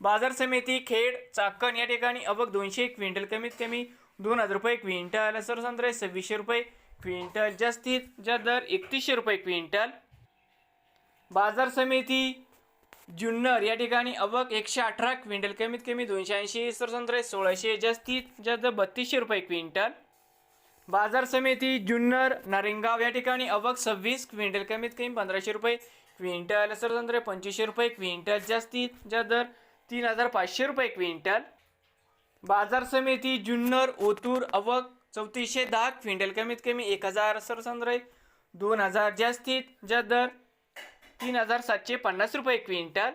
बाजार समिती खेड चाकण या ठिकाणी अवक दोनशे क्विंटल कमीत कमी दोन हजार रुपये क्विंटल. सरसंद्रे सव्वीसशे रुपये क्विंटल. जास्तीत ज्या दर एकतीसशे रुपये क्विंटल. बाजार समिती जुन्नर या ठिकाणी अवक एकशे अठरा क्विंटल कमीत कमी दोनशे ऐंशी सरसंत्रे सोळाशे जास्तीत जास्त बत्तीसशे रुपये क्विंटल. बाजार समिती जुन्नर नारिंगाव या ठिकाणी अवक सव्वीस क्विंटल कमीत कमी पंधराशे रुपये क्विंटल. सरसंत्रे पंचवीसशे रुपये क्विंटल. जास्तीत ज्या दर तीन हजार पाचशे रुपये क्विंटल. बाजार समिती जुन्नर ओतूर अवक चौतीसशे दहा क्विंटल कमीत कमी एक हजार सरसंद्रे दोन हजार जास्तीत ज्या दर तीन हजार सातशे पन्नास रुपये क्विंटल.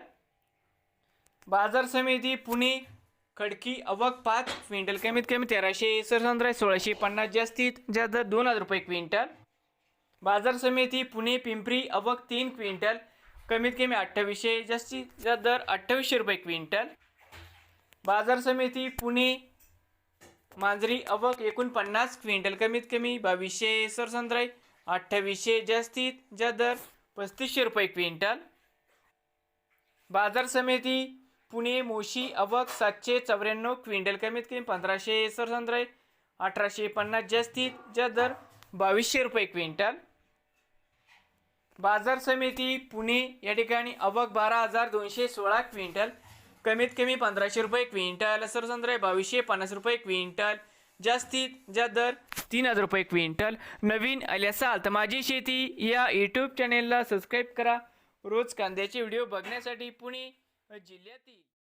बाजार समिती पुणे खडकी अवक पाच क्विंटल कमीत कमी तेराशे सरसंद्रे सोळाशे पन्नास जास्तीत ज्या दर दोन हजार रुपये क्विंटल. बाजार समिती पुणे पिंपरी अवक तीन क्विंटल. कमीत कमी अठ्ठावीसशे जास्तीत जास्त दर अठ्ठावीसशे रुपये क्विंटल. बाजार समिती पुणे मांजरी अवक एकूण पन्नास क्विंटल कमीत कमी बावीसशे सरसंद्राई अठ्ठावीसशे जास्तीत जास्त दर पस्तीसशे रुपये क्विंटल. बाजार समिती पुणे मोशी अवक सातशे चौऱ्याण्णव क्विंटल कमीत कमी पंधराशे सरसंद्राई अठराशे पन्नास जास्तीत जास्त दर बावीसशे रुपये क्विंटल. बाजार समिती पुणे या ठिकाणी अवक बारा हजार दोनशे सोळा क्विंटल कमीत कमी पंधराशे रुपये क्विंटल सरसंद्राई बावीसशे पन्नास रुपये क्विंटल जास्तीत ज्या दर तीन हजार रुपये क्विंटल. नवीन आले असाल तर माझी शेती या यूट्यूब चॅनेलला सबस्क्राईब करा. रोज कांद्याचे व्हिडिओ बघण्यासाठी पुणे जिल्ह्यातील